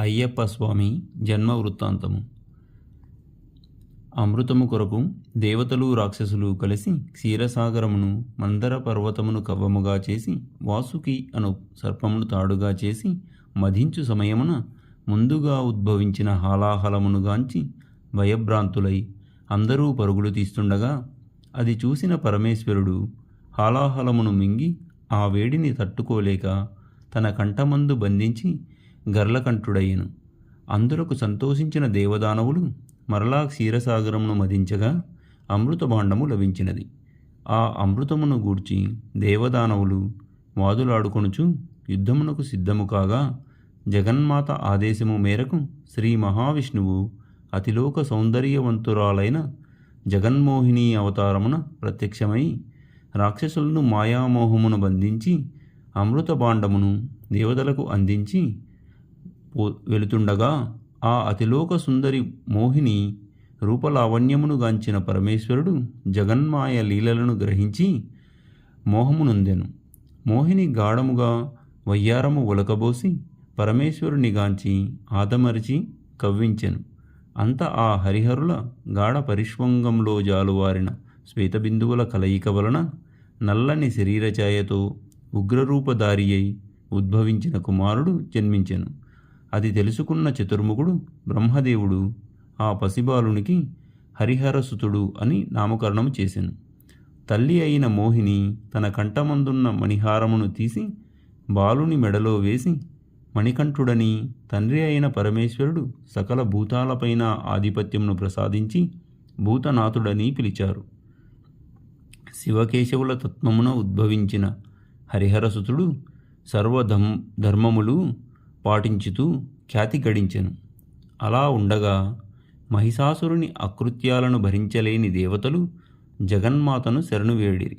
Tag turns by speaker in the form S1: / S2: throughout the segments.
S1: అయ్యప్ప స్వామి జన్మ వృత్తాంతము. అమృతము కొరకు దేవతలు రాక్షసులు కలిసి క్షీరసాగరమును మందర పర్వతమును కవ్వముగా చేసి వాసుకి అను సర్పమును తాడుగా చేసి మధించు సమయమున ముందుగా ఉద్భవించిన హాలాహలమును గాంచి భయభ్రాంతులై అందరూ పరుగులు తీస్తుండగా అది చూసిన పరమేశ్వరుడు హాలాహలమును మింగి ఆ వేడిని తట్టుకోలేక తన కంఠమందు బంధించి గర్లకంఠుడయ్యను. అందులకు సంతోషించిన దేవదానవులు మరలా క్షీరసాగరమును మదించగా అమృతభాండము లభించినది. ఆ అమృతమును గూర్చి దేవదానవులు వాదులాడుకొనుచు యుద్ధమునకు సిద్ధము కాగా జగన్మాత ఆదేశము మేరకు శ్రీ మహావిష్ణువు అతిలోక సౌందర్యవంతురాలైన జగన్మోహిని అవతారమున ప్రత్యక్షమై రాక్షసులను మాయామోహమును బంధించి అమృత భాండమును దేవతలకు అందించి పో వెళుతుండగా ఆ అతిలోక సుందరి మోహిని రూపలావణ్యమును గాంచిన పరమేశ్వరుడు జగన్మాయ లీలలను గ్రహించి మోహమునుందెను. మోహిని గాఢముగా వయ్యారము ఉలకబోసి పరమేశ్వరుని గాంచి ఆదమరిచి కవ్వించెను. అంత ఆ హరిహరుల గాఢ పరిష్వంగంలో జాలువారిన శ్వేతబిందువుల కలయిక వలన నల్లని శరీరఛాయతో ఉగ్రరూపధారి అయి ఉద్భవించిన కుమారుడు జన్మించెను. అది తెలుసుకున్న చతుర్ముఖుడు బ్రహ్మదేవుడు ఆ పసిబాలునికి హరిహరసుతుడు అని నామకరణం చేశాను తల్లి అయిన మోహిని తన కంఠమందున్న మణిహారమును తీసి బాలుని మెడలో వేసి మణికంఠుడని తండ్రి అయిన పరమేశ్వరుడు సకల భూతాలపైన ఆధిపత్యమును ప్రసాదించి భూతనాథుడని పిలిచారు. శివకేశవుల తత్వమున ఉద్భవించిన హరిహరసుతుడు సర్వధం ధర్మములు పాటించుతూ ఖ్యాతి గడించెను. అలా ఉండగా మహిషాసురుని అకృత్యాలను భరించలేని దేవతలు జగన్మాతను శరణు వేడిరి.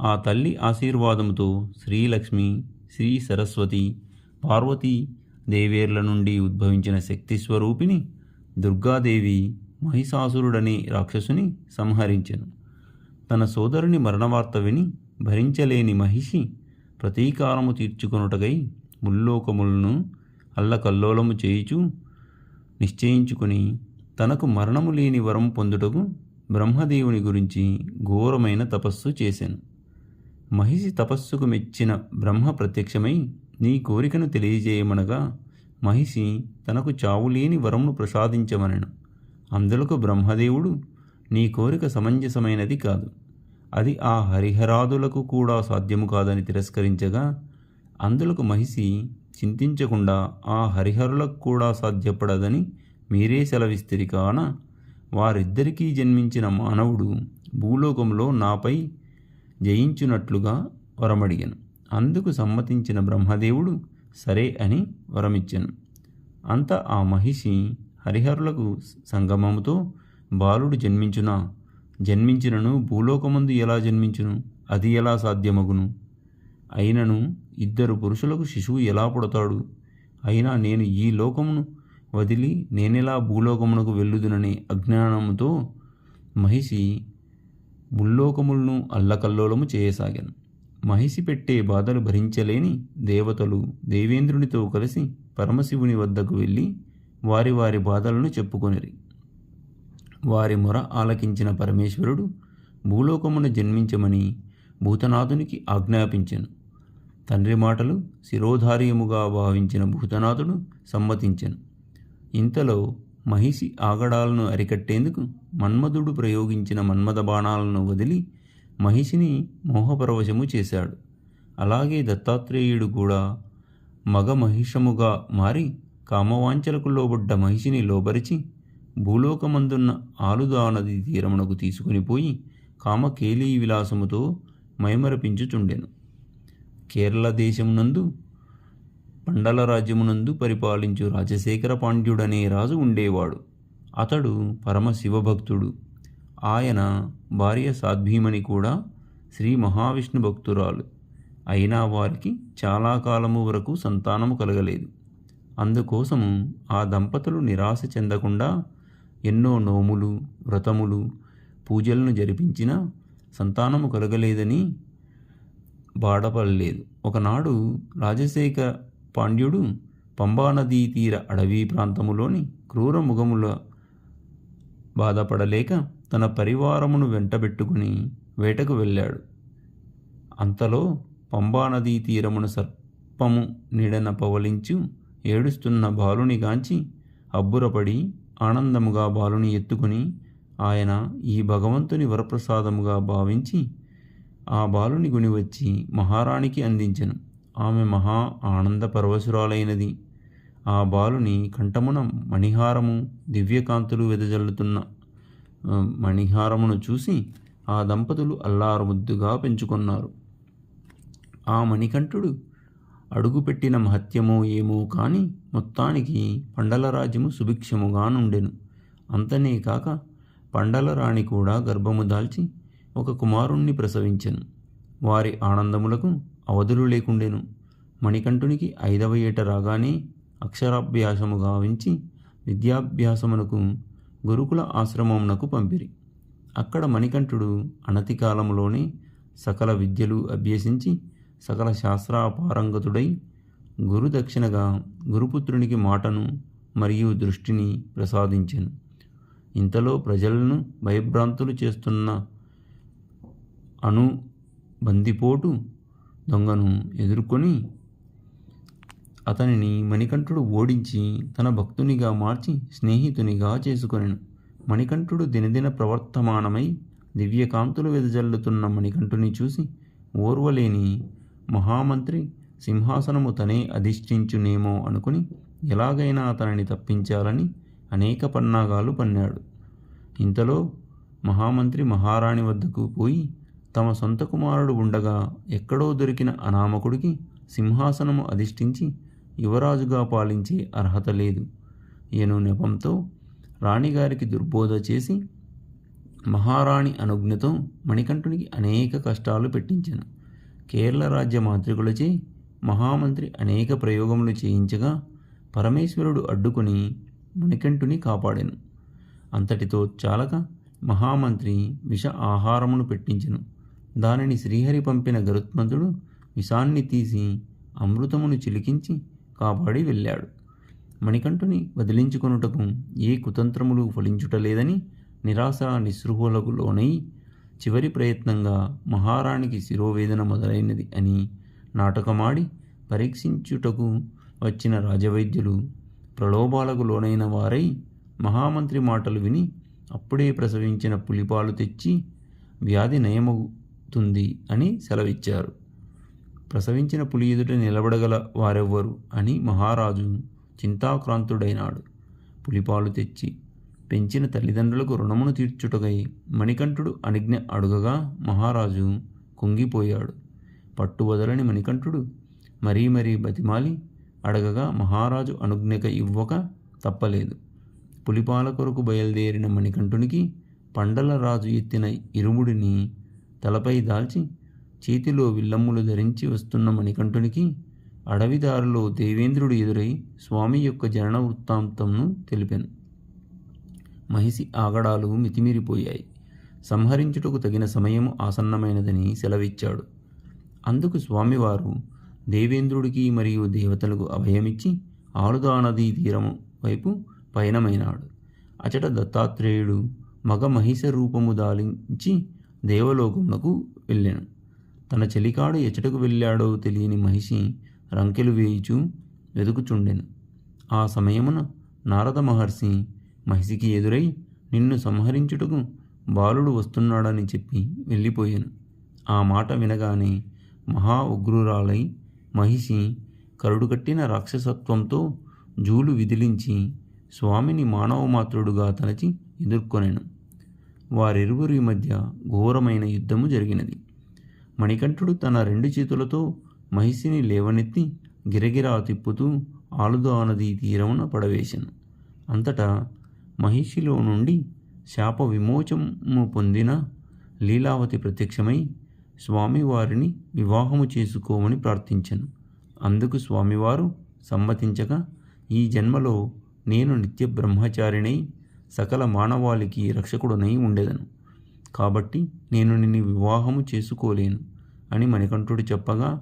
S1: ఆ తల్లి ఆశీర్వాదంతో శ్రీలక్ష్మి శ్రీ సరస్వతి పార్వతీ దేవేర్ల నుండి ఉద్భవించిన శక్తి స్వరూపిణి దుర్గాదేవి మహిషాసురుడనే రాక్షసుని సంహరించెను. తన సోదరుని మరణవార్త విని భరించలేని మహిషి ప్రతీకారము తీర్చుకొనుటకై ముల్లోకములను అల్లకల్లోలము చేయుచు నిశ్చయించుకుని తనకు మరణము లేని వరం పొందుటకు బ్రహ్మదేవుని గురించి ఘోరమైన తపస్సు చేశాను మహిషి తపస్సుకు మెచ్చిన బ్రహ్మ ప్రత్యక్షమై నీ కోరికను తెలియజేయమనగా మహిషి తనకు చావులేని వరమును ప్రసాదించమనను అందులకు బ్రహ్మదేవుడు నీ కోరిక సమంజసమైనది కాదు. అది ఆ హరిహరాదులకు కూడా సాధ్యము కాదని తిరస్కరించగా అందులకు మహిషి చింతించకుండా ఆ హరిహరులకు కూడా సాధ్యపడదని మీరే సెలవిస్తిరి కాన వారిద్దరికీ జన్మించిన మానవుడు భూలోకంలో నాపై జయించున్నట్లుగా వరమడిగాను. అందుకు సమ్మతించిన బ్రహ్మదేవుడు సరే అని వరమిచ్చాను. అంత ఆ మహిషి హరిహరులకు సంగమముతో బాలుడు జన్మించునా? జన్మించినను భూలోకమందు ఎలా జన్మించును? అది ఎలా సాధ్యమగును? అయినను ఇద్దరు పురుషులకు శిశువు ఎలా పుడతాడు? అయినా నేను ఈ లోకమును వదిలి నేనెలా భూలోకమునకు వెళ్ళుదుననే అజ్ఞానముతో మహిషి ముల్లోకములను అల్లకల్లోలము చేయసాగాను. మహిషి పెట్టే బాధలు భరించలేని దేవతలు దేవేంద్రునితో కలిసి పరమశివుని వద్దకు వెళ్ళి వారి వారి బాధలను చెప్పుకొనిరి. వారి మొర ఆలకించిన పరమేశ్వరుడు భూలోకమున జన్మించమని భూతనాథునికి ఆజ్ఞాపించాను. తండ్రి మాటలు శిరోధార్యముగా భావించిన భూతనాథుడు సమ్మతించెను. ఇంతలో మహిషి ఆగడాలను అరికట్టేందుకు మన్మధుడు ప్రయోగించిన మన్మథ బాణాలను వదిలి మహిషిని మోహపరవశము చేశాడు. అలాగే దత్తాత్రేయుడు కూడా మగ మహిషముగా మారి కామవాంఛలకు లోబడ్డ మహిషిని లోబరిచి భూలోకమందున్న ఆలుదా నది తీరమునకు తీసుకుని పోయి కామకేలీ విలాసముతో మైమరపించుచుండెను. కేరళ దేశమునందు పండల రాజ్యమునందు పరిపాలించు రాజశేఖర పాండ్యుడనే రాజు ఉండేవాడు. అతడు పరమ శివభక్తుడు. ఆయన భార్య సాధ్వీమణి కూడా శ్రీ మహావిష్ణు భక్తురాలు. అయినా వారికి చాలా కాలము వరకు సంతానము కలగలేదు. అందుకోసము ఆ దంపతులు నిరాశ చెందకుండా ఎన్నో నోములు వ్రతములు పూజలను జరిపించినా సంతానము కలగలేదని బాధపడలేదు ఒకనాడు రాజశేఖర పాండ్యుడు పంబానదీ తీర అడవి ప్రాంతములోని క్రూర ముఖముల బాధపడలేక తన పరివారమును వెంటబెట్టుకుని వేటకు వెళ్ళాడు. అంతలో పంబానదీ తీరమున సర్పము నీడన పవలించు ఏడుస్తున్న బాలుని గాంచి అబ్బురపడి ఆనందముగా బాలుని ఎత్తుకుని ఆయన ఈ భగవంతుని వరప్రసాదముగా భావించి ఆ బాలుని గుని వచ్చి మహారాణికి అందించెను. ఆమె మహా ఆనంద పరవశురాలైనది. ఆ బాలుని కంఠమున మణిహారము దివ్యకాంతులు వెదజల్లుతున్న మణిహారమును చూసి ఆ దంపతులు అల్లారుముద్దుగా పెంచుకున్నారు. ఆ మణికంఠుడు అడుగుపెట్టిన మహత్యమో ఏమో కాని మొత్తానికి పండల రాజ్యము సుభిక్షముగా నుండెను. అంతనే కాక పండల రాణి కూడా గర్భము దాల్చి ఒక కుమారుణ్ణి ప్రసవించెను. వారి ఆనందములకు అవధులు లేకుండెను. మణికంఠునికి ఐదవ ఏట రాగానే అక్షరాభ్యాసము గావించి విద్యాభ్యాసమునకు గురుకుల ఆశ్రమమునకు పంపిరి. అక్కడ మణికంఠుడు అనతి కాలంలోనే సకల విద్యలు అభ్యసించి సకల శాస్త్రాపారంగతుడై గురుదక్షిణగా గురుపుత్రునికి మాటను మరియు దృష్టిని ప్రసాదించెను. ఇంతలో ప్రజలను భయభ్రాంతులు చేస్తున్న అను బందిపోటు దొంగను ఎదుర్కొని అతనిని మణికంఠుడు ఓడించి తన భక్తునిగా మార్చి స్నేహితునిగా చేసుకొనెను. మణికంఠుడు దినదిన ప్రవర్తమానమై దివ్యకాంతులు వెదజల్లుతున్న మణికంఠుని చూసి ఓర్వలేని మహామంత్రి సింహాసనము తనే అధిష్ఠించునేమో అనుకుని ఎలాగైనా అతనిని తప్పించాలని అనేక పన్నాగాలు పన్నాడు. ఇంతలో మహామంత్రి మహారాణి వద్దకు పోయి తమ సొంత కుమారుడు ఉండగా ఎక్కడో దొరికిన అనామకుడికి సింహాసనము అధిష్ఠించి యువరాజుగా పాలించే అర్హత లేదు. ఎను నెపంతో రాణిగారికి దుర్బోధ చేసి మహారాణి అనుజ్ఞతో మణికంఠునికి అనేక కష్టాలు పెట్టించాను. కేరళ రాజ్య మాంత్రికులచే మహామంత్రి అనేక ప్రయోగములు చేయించగా పరమేశ్వరుడు అడ్డుకుని మణికంఠుని కాపాడెను. అంతటితో చాలక మహామంత్రి విష ఆహారమును పెట్టించెను. దానిని శ్రీహరి పంపిన గరుత్మంతుడు విషాన్ని తీసి అమృతమును చిలికించి కాపాడి వెళ్ళాడు. మణికంఠుని వదిలించుకొనుటకు ఏ కుతంత్రములు ఫలించుటలేదని నిరాశ నిస్పృహలకు లోనై చివరి ప్రయత్నంగా మహారాణికి శిరోవేదన మొదలైనది అని నాటకమాడి పరీక్షించుటకు వచ్చిన రాజవైద్యులు ప్రలోభాలకు లోనైన వారై మహామంత్రి మాటలు విని అప్పుడే ప్రసవించిన పులిపాలు తెచ్చి వ్యాధి తుంది అని సెలవిచ్చారు. ప్రసవించిన పులి ఎదుట నిలబడగల వారెవ్వరు అని మహారాజు చింతాక్రాంతుడైనాడు. పులిపాలు తెచ్చి పెంచిన తల్లిదండ్రులకు రుణమును తీర్చుటకై మణికంఠుడు అనిజ్ఞ అడుగగా మహారాజు కుంగిపోయాడు. పట్టు వదలని మణికంఠుడు మరీ మరీ బతిమాలి అడగగా మహారాజు అనుజ్ఞక ఇవ్వక తప్పలేదు. పులిపాల కొరకు బయలుదేరిన మణికంఠునికి పండల రాజు ఎత్తిన ఇరుముడిని తలపై దాల్చి చేతిలో విల్లమ్ములు ధరించి వస్తున్న మణికంఠునికి అడవిదారులో దేవేంద్రుడు ఎదురై స్వామి యొక్క జనన వృత్తాంతంను తెలిపాను. మహిషి ఆగడాలు మితిమీరిపోయాయి. సంహరించుటకు తగిన సమయము ఆసన్నమైనదని సెలవిచ్చాడు. అందుకు స్వామివారు దేవేంద్రుడికి మరియు దేవతలకు అభయమిచ్చి ఆలుదా నదీ తీరము వైపు పయనమైనాడు. అచట దత్తాత్రేయుడు మగ మహిష రూపము దాలించి దేవలోకమునకు వెళ్ళాను. తన చెలికాడు ఎచ్చటకు వెళ్ళాడో తెలియని మహిషి రంకెలు వేయిచు వెతుకుచుండెను ఆ సమయమున నారద మహర్షి మహిషికి ఎదురై నిన్ను సంహరించుటకు బాలుడు వస్తున్నాడని చెప్పి వెళ్ళిపోయాను. ఆ మాట వినగానే మహా ఉగ్రురాలై మహిషి కరుడు కట్టిన రాక్షసత్వంతో జూలు విదిలించి స్వామిని మానవమాత్రుడుగా తలచి ఎదుర్కొనెను. వారిరువురి మధ్య ఘోరమైన యుద్ధము జరిగినది. మణికంఠుడు తన రెండు చేతులతో మహిషిని లేవనెత్తి గిరగిరా తిప్పుతూ ఆలుదా నది తీరమున పడవేశాను. అంతటా మహిషిలో నుండి శాప విమోచము పొందిన లీలావతి ప్రత్యక్షమై స్వామివారిని వివాహము చేసుకోమని ప్రార్థించాను. అందుకు స్వామివారు సమ్మతించగా ఈ జన్మలో నేను నిత్య బ్రహ్మచారిణై సకల మానవాళికి రక్షకుడనై ఉండేదను. కాబట్టి నేను నిన్ను వివాహము చేసుకోలేను అని మణికంఠుడు చెప్పగా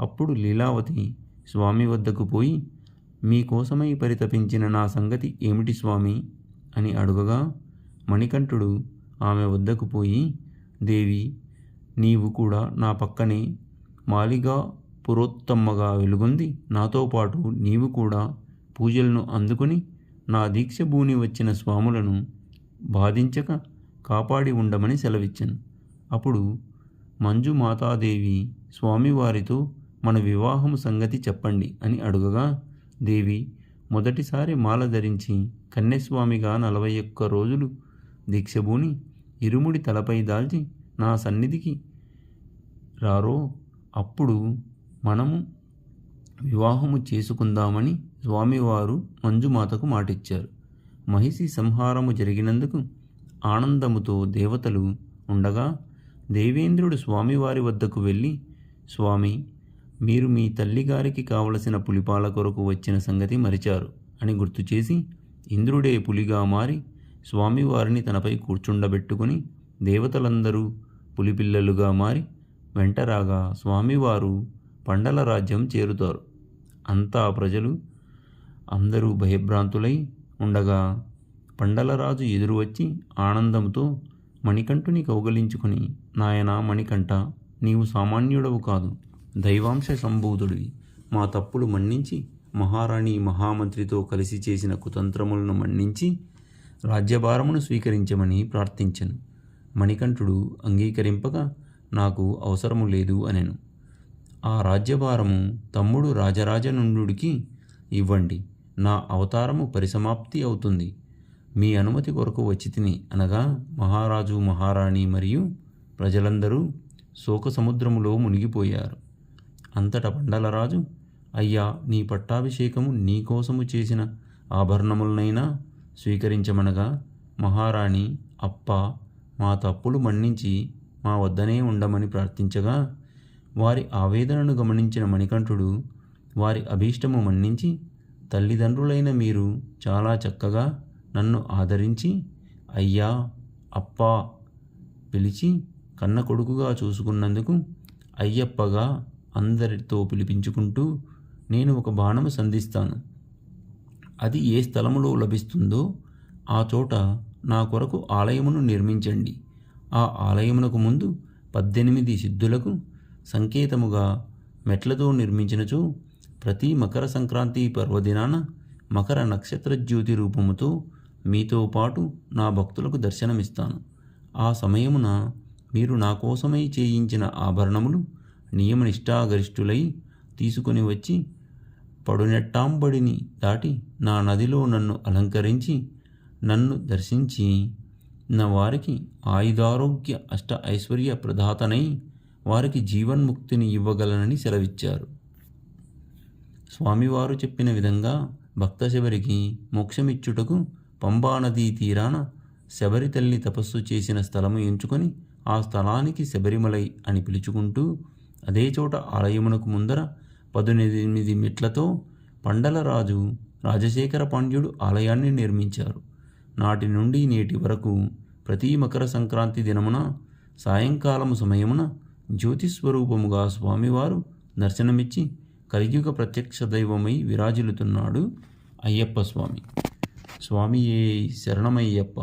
S1: అప్పుడు లీలావతి స్వామి వద్దకు పోయి మీకోసమై పరితపించిన నా సంగతి ఏమిటి స్వామి అని అడుగగా మణికంఠుడు ఆమె వద్దకు పోయి దేవి నీవు కూడా నా పక్కనే మాలిగా పురోత్తమ్మగా వెలుగొంది. నాతో పాటు నీవు కూడా పూజలను అందుకుని నా దీక్ష భూని వచ్చిన స్వాములను బాధించక కాపాడి ఉండమని సెలవిచ్చాను. అప్పుడు మంజు మాతాదేవి స్వామివారితో మన వివాహం సంగతి చెప్పండి అని అడుగగా దేవి మొదటిసారి మాల ధరించి కన్యస్వామిగా నలభై ఒక్క రోజులు దీక్షభూని ఇరుముడి తలపై దాల్చి నా సన్నిధికి రారో అప్పుడు మనము వివాహము చేసుకుందామని స్వామివారు మంజుమాతకు మాటిచ్చారు. మహిషి సంహారము జరిగినందుకు ఆనందముతో దేవతలు ఉండగా దేవేంద్రుడు స్వామివారి వద్దకు వెళ్ళి స్వామి మీరు మీ తల్లిగారికి కావలసిన పులిపాల కొరకు వచ్చిన సంగతి మరిచారు అని గుర్తు చేసి ఇంద్రుడే పులిగా మారి స్వామివారిని తనపై కూర్చుండబెట్టుకుని దేవతలందరూ పులిపిల్లలుగా మారి వెంటరాగా స్వామివారు పండల రాజ్యం చేరుతారు. అంతా ప్రజలు అందరూ భయభ్రాంతులై ఉండగా పండలరాజు ఎదురు వచ్చి ఆనందంతో మణికంఠుని కౌగలించుకుని నాయనా మణికంఠ నీవు సామాన్యుడవు కాదు. దైవాంశ సంభూతుడివి మా తప్పులు మన్నించి మహారాణి మహామంత్రితో కలిసి చేసిన కుతంత్రములను మన్నించి రాజ్యభారమును స్వీకరించమని ప్రార్థించను. మణికంఠుడు అంగీకరింపగా నాకు అవసరము లేదు అనెను. ఆ రాజ్యభారము తమ్ముడు రాజరాజనుండుడికి ఇవ్వండి. నా అవతారము పరిసమాప్తి అవుతుంది. మీ అనుమతి కొరకు వచ్చి తిని అనగా మహారాజు మహారాణి మరియు ప్రజలందరూ శోక సముద్రములో మునిగిపోయారు. అంతట పండలరాజు అయ్యా నీ పట్టాభిషేకము నీ కోసము చేసిన ఆభరణములనైనా స్వీకరించమనగా మహారాణి అప్ప మా తప్పులు మన్నించి మా వద్దనే ఉండమని ప్రార్థించగా వారి ఆవేదనను గమనించిన మణికంఠుడు వారి అభీష్టము మన్నించి తల్లిదండ్రులైన మీరు చాలా చక్కగా నన్ను ఆదరించి అయ్యా అప్పా పిలిచి కన్న కొడుకుగా చూసుకున్నందుకు అయ్యప్పగా అందరితో పిలిపించుకుంటూ నేను ఒక బాణము సంధిస్తాను. అది ఏ స్థలములో లభిస్తుందో ఆ చోట నా కొరకు ఆలయమును నిర్మించండి. ఆ ఆలయమునకు ముందు పద్దెనిమిది సిద్ధులకు సంకేతముగా మెట్లతో నిర్మించినచో ప్రతి మకర సంక్రాంతి పర్వదినాన మకర నక్షత్ర జ్యోతి రూపముతో మీతో పాటు నా భక్తులకు దర్శనమిస్తాను. ఆ సమయమున మీరు నా కోసమై చేయించిన ఆభరణములు నియమనిష్టాగరిష్ఠులై తీసుకొని వచ్చి పడునెట్టాంబడిని దాటి నా నదిలో నన్ను అలంకరించి నన్ను దర్శించి నా వారికి ఆయుధారోగ్య అష్ట ఐశ్వర్య ప్రదాతనై వారికి జీవన్ముక్తిని ఇవ్వగలనని సెలవిచ్చారు. స్వామివారు చెప్పిన విధంగా భక్త శబరికి మోక్షమిచ్చుటకు పంబానదీ తీరాన శబరి తల్లి తపస్సు చేసిన స్థలము ఎంచుకొని ఆ స్థలానికి శబరిమలై అని పిలుచుకుంటూ అదే చోట ఆలయమునకు ముందర పదునెనిమిది మెట్లతో పండలరాజు రాజశేఖర పాండ్యుడు ఆలయాన్ని నిర్మించారు. నాటి నుండి నేటి వరకు ప్రతి మకర సంక్రాంతి దినమున సాయంకాలము సమయమున జ్యోతిస్వరూపముగా స్వామివారు దర్శనమిచ్చి కలియుగ ప్రత్యక్ష దైవమై విరాజిల్లుతున్నాడు అయ్యప్ప స్వామి. స్వామియే శరణమయ్యప్ప.